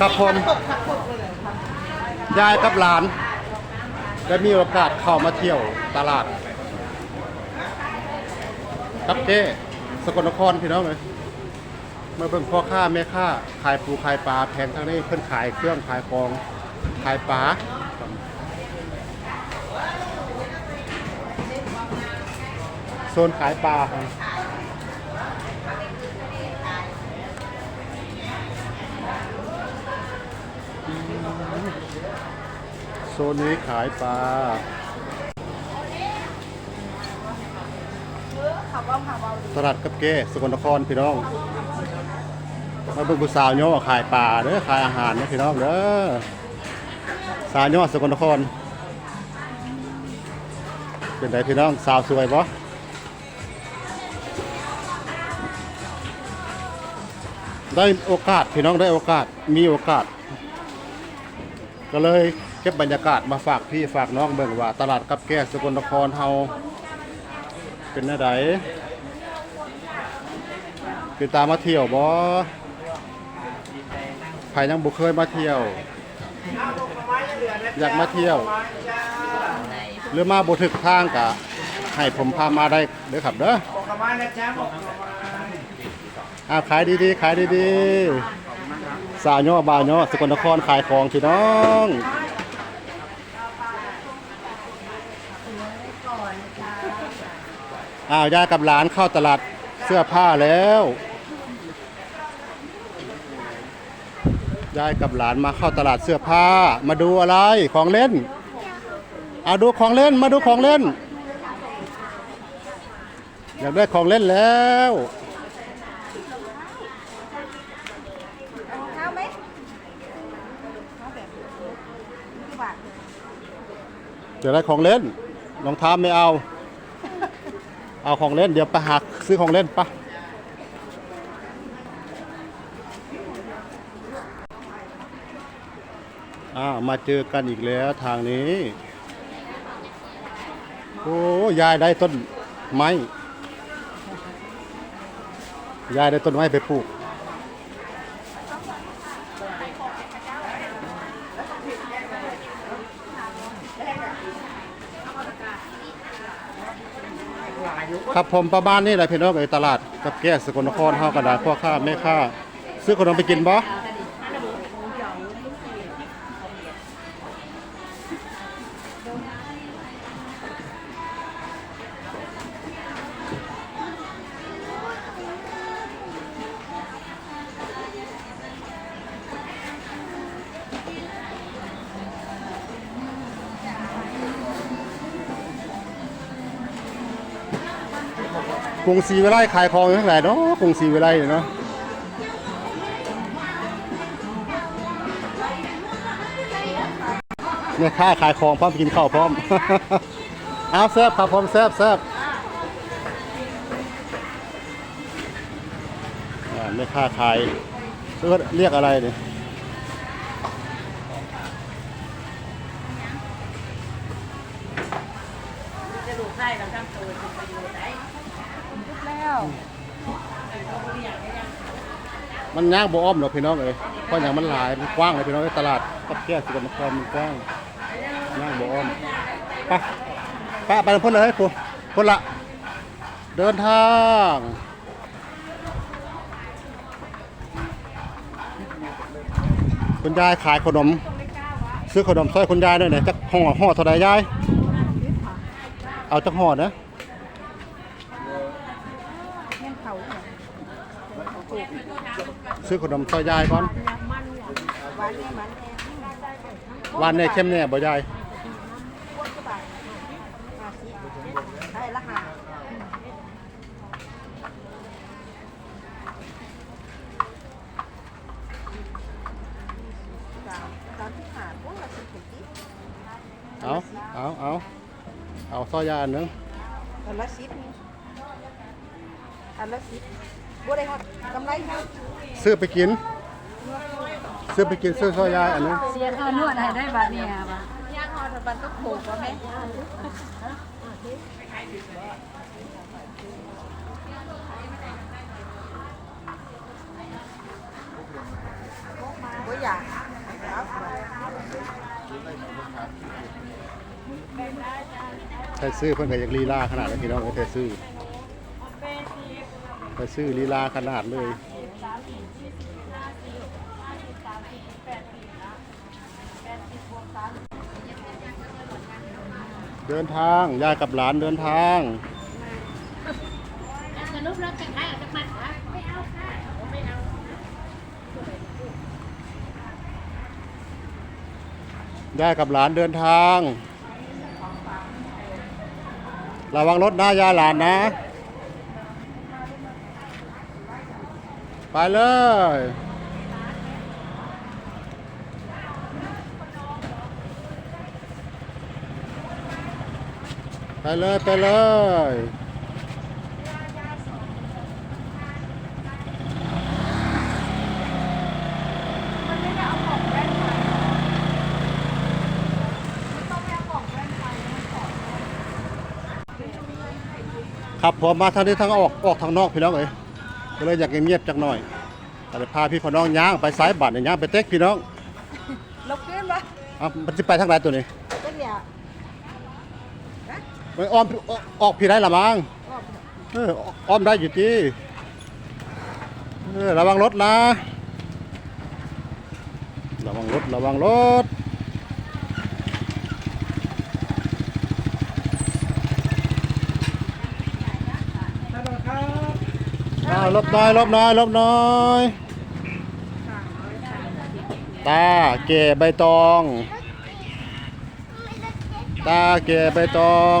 ครับผม ยายกับหลานได้มีโอกาสเข้ามาเที่ยวตลาด กับเจ้สกลนครพี่น้องเลยมาเบิ่งพ่อค้าแม่ค้าขายปูขายปลาแพงทางนี้เพิ่นขายเครื่องขายของขายปลาโซนขายปลาครับ โซนนี้ขายปลาตลาดกับเก้สกลนครพี่น้องมาเบิ่งผู้สาวย่อขายปลาเด้อขายอาหารนะพี่น้องเด้อสาวย่อสกลนคร เป็นไงพี่น้องสาวสวยบ่ได้โอกาสพี่น้องได้โอกาสมีโอกาส ก็เลยเก็บบรรยากาศมาฝากพี่ฝากน้องเบิ่งว่าตลาดกับแก้สกลนครเฮาเป็นแนวใดเป็นตามมาเที่ยวบ่ใครยังบ่เคยมาเที่ยว อยากมาเที่ยว หรือมาบ่ถึกทางก็ให้ผมพามาได้เด้อครับเด้ออ่าขายดีๆขายดีๆ สาวย่อบาวย่อสกลนครขายของพี่น้องอ้าวยายกับหลานเข้าตลาดเสื้อผ้าแล้วยายกับหลานมาเข้าตลาดเสื้อผ้า มาดูอะไรของเล่นเอาดูของเล่นมาดูของเล่น อยากได้ของเล่นแล้ว ข้าไหมข้าแบบกี่บาทเดี๋ยวได้ของเล่นรองเท้าไม่เอา เอาของเล่นเดี๋ยวไปหักซื้อของเล่นปะอ้าวมาเจอกันอีกแล้วทางนี้ โอ้ยายได้ต้นไม้ ยายได้ต้นไม้ไปปลูกครับผมประมาณนี้แหละพี่น้องไอ้ตลาดกับแก้สกลนครเฮากระดาษพ่อค้าแม่ค้า ซื้อขนมไปกินบ่ กรุงศรีวิไลขายของอยู่ท่าไหร่เนาะกรุงศรีวิไลเนี่ยเนาะแม่ค้าขายของพร้อมกินข้าวพร้อมเอาแซ่บครับผมแซบแซบอ่าแม่ค้าขายเรียกเรียกอะไรเนี่ยจะดูไข่กับจ้ำตัวจะไปอยู่ไหน แล้ว มันย่างบ่อ้อมหรอกพี่น้องเอ้ยเพราะอย่างมันหลายมันกว้างเลยพี่น้องเอ้ยตลาดกับแก้สกลนครมันกว้างย่างบ่อ้อมไปไปไปพ่นเลยครูพ่นละ เดินทางคุณยายขายขนม ซื้อขนมซอยคุณยายด้วยเนี่ยจักห่อห่อเท่าไรยาย เอาจักห่อนะ แม่งเขาเนี่ย ซื้อขนมซอยยายก่อนหวานเนี่ยมันแน่วันนี้เข้มแน่บ่ยายพวกกี่บาทห้าสิบได้ละห้าสามสามที่ห้าพวกละสิบถึงสิบเอาเอาเอาเอาซอยยายอันหนึงอันละสิบนี่อันละสิบ บัวได้ฮอดกำไรฮอดซื้อไปกิน ซื้อไปกินซื้อซอยยายอันหนึงเสียค่านวดให้ได้บาทเนี่ยบาย่างฮอดบันก็ผูกว่าแม่บัวใหญ่จ้ะใครซื้อเพิ่นก็อยากลีลาขนาดนั้นพี่น้องเอ้ยใครซื้อ ใครซื้อลีลาขนาดเลยเดินทางยายกับหลานเดินทางสรุปแล้วแต่งได้จะมัดวะไม่เอาค่ะไม่เอายายกับหลานเดินทาง ระวังรถนะยายหลานนะ ไปเลย ไปเลย ไปเลยครับผมมาทางนี้ทางออกออกทางนอกพี่น้องเอ้ย ก็เลยอยากเงียบๆจักหน่อยแต่พาพี่พี่น้องย่างไปสายบัตรย่างไปเต็กพี่น้องลบขึ้นปะอะมันจะไปทางไหนตัวนี้เป็นเดี๋ยวไปอ้อมออกออกพี่ได้ละมั้งเอออ้อมได้อยู่ที่เออระวังรถนะ ระวังรถ ระวังรถอ้าวห ลบน้อยลบน้อยลบน้อยตาเก๋ใบตอง ตาเก๋ใบตอง